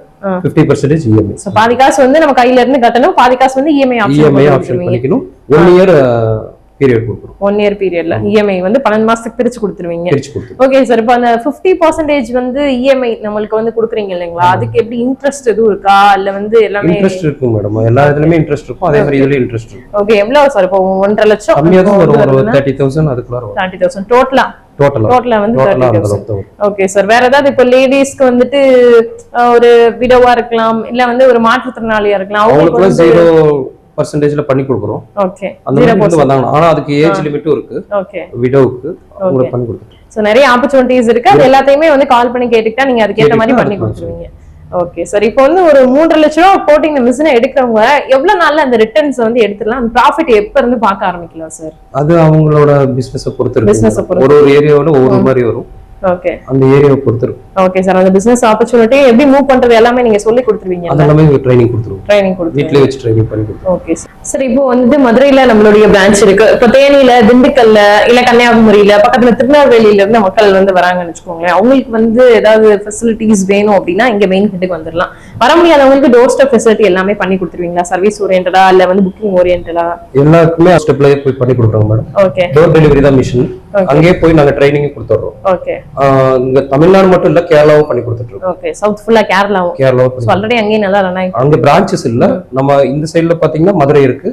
Fifty percentage EMI So, பாதி காசு வந்து நம்ம கையில இருந்து கட்டணும் பாதி காசு வந்து இஎம்ஐ இஎம்ஐ ஆப்ஷன் ஆப்ஷன் பண்ணிக்கணும் ஒன் இயர் பீரியட் கொடுக்குறோம் ஒன் இயர் பீரியட்ல இஎம்ஐ வந்து பன்னெண்டு மாசத்துக்கு பிரிச்சு கொடுத்துருவீங்க. ஓகே சார் இப்போ அந்த ஃபிஃப்டி பர்சன்டேஜ் வந்து இஎம்ஐ நம்மளுக்கு வந்து கொடுக்குறீங்க இல்லைங்களா? அதுக்கு எப்படி இன்ட்ரெஸ்ட் எதுவும் இருக்கா? இல்ல வந்து எல்லாமே இன்ட்ரெஸ்ட் இருக்கும் மேடம் எல்லா இதுலயுமே இன்ட்ரெஸ்ட் இருக்கும். அதே மாதிரி இதுலயும் இன்ட்ரெஸ்ட் இருக்கும். ஓகே எவ்வளவு சார் இப்போ ஒன்றரை லட்சம். கம்மியா தான் வரும். ஒரு தேர்ட்டி தௌசண்ட் அதுக்குள்ள வரும். தேர்ட்டி தௌசண்ட் டோட்டலா டோட்டலா டோட்டலா வந்து ஓகே சார் வேற ஏதாவது இப்போ லேடிஸ்க்கு வந்துட்டு ஒரு விடோவா இருக்கலாம். இல்ல வந்து ஒரு மாற்றுத்திறனாளியா இருக்கலாம். அவங்களுக்கு பர்சன்டேஜ்ல பண்ணி கொடுக்குறோம். ஓகே அந்த மாதிரி வந்தாங்க ஆனா அதுக்கு ஏஜ் லிமிட்டும் இருக்கு. ஓகே விடோவுக்கு உங்களுக்கு பண்ணி கொடுத்துருவோம் சோ நிறைய ஆப்பர்ச்சுனிட்டிஸ் இருக்கு. அது எல்லாத்தையுமே வந்து கால் பண்ணி கேட்டுக்கிட்டா நீங்க அதுக்கேத்த மாதிரி கேட்டுக்கிட்டா பண்ணி அதுக்கு கொடுத்துருவீங்க. ஓகே சார் இப்போ வந்து ஒரு மூன்றரை லட்ச ரூபா போட்டு இந்த மிஷினை எடுக்கிறவங்க எவ்வளவு நாள்ல அந்த ரிட்டர்ன்ஸ் வந்து எடுத்துடலாம்? அந்த ப்ராஃபிட் எப்ப இருந்து பார்க்க ஆரம்பிக்கலாம் சார் அது அவங்களோட பிசினஸ் பொறுத்து. ஒரு ஒரு ஏரியாவுல ஒவ்வொரு மாதிரி வரும். அந்த ஏரியாவை இருக்கும் ஓகே சார் அந்த பிசினஸ் ஆப்பர்ச்சுனிட்டி எப்படி மூவ் பண்றது எல்லாமே நீங்க சொல்லி கொடுத்துருவீங்க அது எல்லாமே ட்ரைனிங் கொடுத்துருவோம் ட்ரைனிங் கொடுத்து வீட்லயே வச்சு ட்ரைனிங் பண்ணி கொடுத்துருவோம் ஓகே சார் இப்போ வந்து மதுரையில நம்மளுடைய பிரான்ச் இருக்கு. இப்போ தேனியில திண்டுக்கல்ல இல்ல கன்னியாகுமரியில பக்கத்துல திருநெல்வேலியில இருந்து மக்கள் வந்து வராங்கன்னு வச்சுக்கோங்களேன். அவங்களுக்கு வந்து ஏதாவது ஃபெசிலிட்டிஸ் வேணும் அப்படின்னா இங்க மெயின் ஹெட்டுக்கு வந்துடலாம் வர முடியாதவங்களுக்கு டோர் ஸ்டெப் ஃபெசிலிட்டி எல்லாமே பண்ணி கொடுத்துருவீங்களா? சர்வீஸ் ஓரியன்டா இல்ல வந்து புக்கிங் ஓரியன்டா எல்லாருக்குமே ஸ்டெப்லயே போய் பண்ணி கொடுக்குறோம் மேடம் ஓகே டோர் டெலிவரி தான் மிஷின் அங்கேயே போய் நாங்க ட்ரைனிங் கொடுத்துட்றோம். ஓகே இங்க தமிழ்நாடு மட்டும் இல்ல கேரளாவும் பண்ணி கொடுத்துட்டு இருக்கோம் ஓகே சவுத் ஃபுல்லா கேரளாவும். கேரளாவும் ஆல்ரெடி அங்கேயும் நல்லா ரன் அங்க பிரான்ச்சஸ் இல்ல. நம்ம இந்த சைடுல பாத்தீங்கன்னா மதுரை இருக்கு.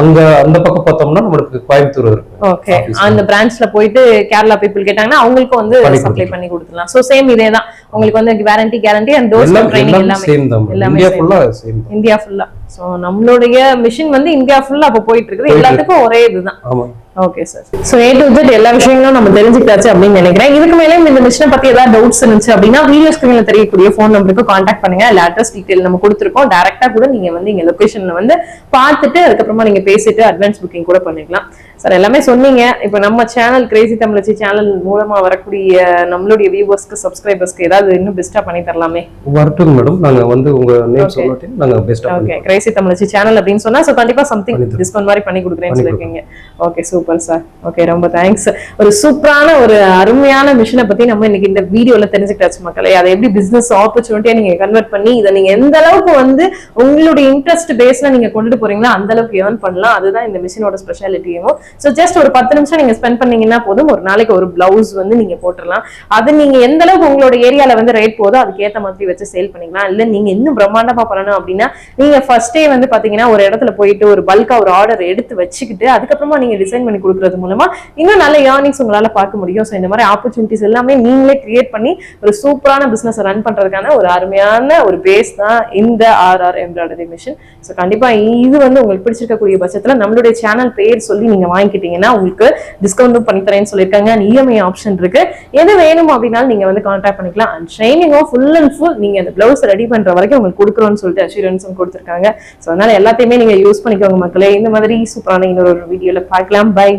அங்க அந்த பக்கம் பார்த்தோம்னா நம்மளுக்கு கோயம்புத்தூர் இருக்கு. ஓகே அந்த பிரான்ச்ல போயிட்டு கேரளா பீப்புள் கேட்டாங்கன்னா அவங்களுக்கும் வந்து சப்ளை. பண்ணி கொடுத்துடலாம். சோ சேம் இதே தான் உங்களுக்கு வந்து வாரண்டி கேரண்டி அண்ட் எல்லாம் ட்ரைனிங் எல்லாமே சேம் தான். இந்தியா. ஃபுல்லா சேம் இந்தியா ஃபுல்லா சோ நம்மளுடைய மிஷின் வந்து இந்தியா ஃபுல்லா அப்ப போயிட்டு இருக்குது. எல்லாத்துக்கும் ஒரே இதுதான். ஆமா. Okay sir so A to Z எல்லா விஷயங்களும் நம்ம தெரிஞ்சுக்கிட்டாச்சு அப்படின்னு நினைக்கிறேன். இதுக்கு மேலே இந்த மிஷினை பத்தி ஏதாவது டவுட்ஸ் இருந்துச்சு அப்படின்னா வீடியோ ஸ்கிரீன்ல தெரியக்கூடிய ஃபோன் நம்பருக்கு காண்டாக்ட் பண்ணுங்க. இல்லை அட்ரஸ் டீடைல் நம்ம கொடுத்துருக்கோம். டேரக்டா கூட நீங்க வந்து இங்க லொகேஷன்ல வந்து பார்த்துட்டு அதுக்கப்புறமா நீங்க பேசிட்டு அட்வான்ஸ் புக்கிங் கூட பண்ணிக்கலாம். சார் எல்லாமே சொன்னீங்க. இப்போ நம்ம சேனல் கிரேசி தமிழச்சி சேனல் மூலமா வரக்கூடிய நம்மளுடைய வியூவர்ஸ்க்கு சப்ஸ்கிரைபர்ஸ்க்கு ஏதாவது இன்னும் பெஸ்டா பண்ணி தரலாமே? வரட்டும் மேடம் நாங்க வந்து உங்க நேம். சொல்லாட்டி நாங்க பெஸ்டா ஓகே கிரேசி தமிழச்சி சேனல் அப்படின்னு சொன்னா சோ கண்டிப்பா சம்திங். டிஸ்கவுண்ட் மாதிரி பண்ணி கொடுக்குறேன்னு பண்ணி சொல்லிருக்கீங்க ஓகே சூப்பர் சார் ஓகே ரொம்ப தேங்க்ஸ் ஒரு சூப்பரான ஒரு அருமையான மிஷினை பத்தி நம்ம இன்னைக்கு இந்த வீடியோல தெரிஞ்சுக்கிட்டாச்சு மக்களே. அதை எப்படி பிசினஸ் ஆப்பர்ச்சுனிட்டியா நீங்க கன்வெர்ட் பண்ணி இதை நீங்க எந்த அளவுக்கு வந்து உங்களுடைய இன்ட்ரெஸ்ட் பேஸ்ல நீங்க கொண்டுட்டு போறீங்களோ அந்த அளவுக்கு ஏர்ன் பண்ணலாம். அதுதான் இந்த மிஷினோட ஸ்பெஷாலிட்டியும் ஸோ ஜஸ்ட் ஒரு பத்து நிமிஷம் நீங்க ஸ்பெண்ட் பண்ணீங்கன்னா போதும். ஒரு நாளைக்கு ஒரு பிளவுஸ் வந்து நீங்க போட்டுடலாம் அது நீங்க எந்த அளவுக்கு உங்களோட ஏரியால வந்து ரேட் போதோ அதுக்கு மாதிரி வச்சு சேல் பண்ணிக்கலாம். இல்ல நீங்க இன்னும் பிரம்மாண்டமா பண்ணணும் அப்படின்னா நீங்க ஃபர்ஸ்டே வந்து பாத்தீங்கன்னா ஒரு இடத்துல போயிட்டு ஒரு பல்கா ஒரு ஆர்டர் எடுத்து வச்சுக்கிட்டு அதுக்கப்புறமா நீங்க டிசைன் பண்ணி கொடுக்கறது மூலமா இன்னும் நல்ல ஏர்னிங்ஸ் உங்களால பார்க்க முடியும். ஸோ இந்த மாதிரி ஆப்பர்ச்சுனிட்டிஸ் எல்லாமே நீங்களே கிரியேட் பண்ணி ஒரு சூப்பரான பிசினஸ் ரன் பண்றதுக்கான ஒரு அருமையான ஒரு பேஸ் தான் இந்த ஆர்ஆர் எம்ப்ராய்டரி மிஷின் ஸோ கண்டிப்பா இது வந்து உங்களுக்கு பிடிச்சிருக்கக்கூடிய பட்சத்துல நம்மளுடைய சேனல் பேர் சொல்லி நீங்க வாங்கிக்கிட்டீங்கன்னா உங்களுக்கு டிஸ்கவுண்டும் பண்ணி தரேன்னு சொல்லியிருக்காங்க. அண்ட் இஎம்ஐ ஆப்ஷன் இருக்கு. எது வேணும் அப்படின்னாலும் நீங்க வந்து கான்டாக்ட் பண்ணிக்கலாம். அண்ட் ட்ரைனிங்கும் ஃபுல் அண்ட் ஃபுல் நீங்க அந்த பிளவுஸ் ரெடி பண்ற வரைக்கும் உங்களுக்கு கொடுக்குறோம்னு சொல்லிட்டு அஷூரன்ஸும் கொடுத்துருக்காங்க. ஸோ அதனால எல்லாத்தையுமே நீங்க யூஸ் பண்ணிக்கோங்க மக்களே. இந்த மாதிரி சூப்பரான இன்னொரு வீடியோல பார்க்கலாம். பை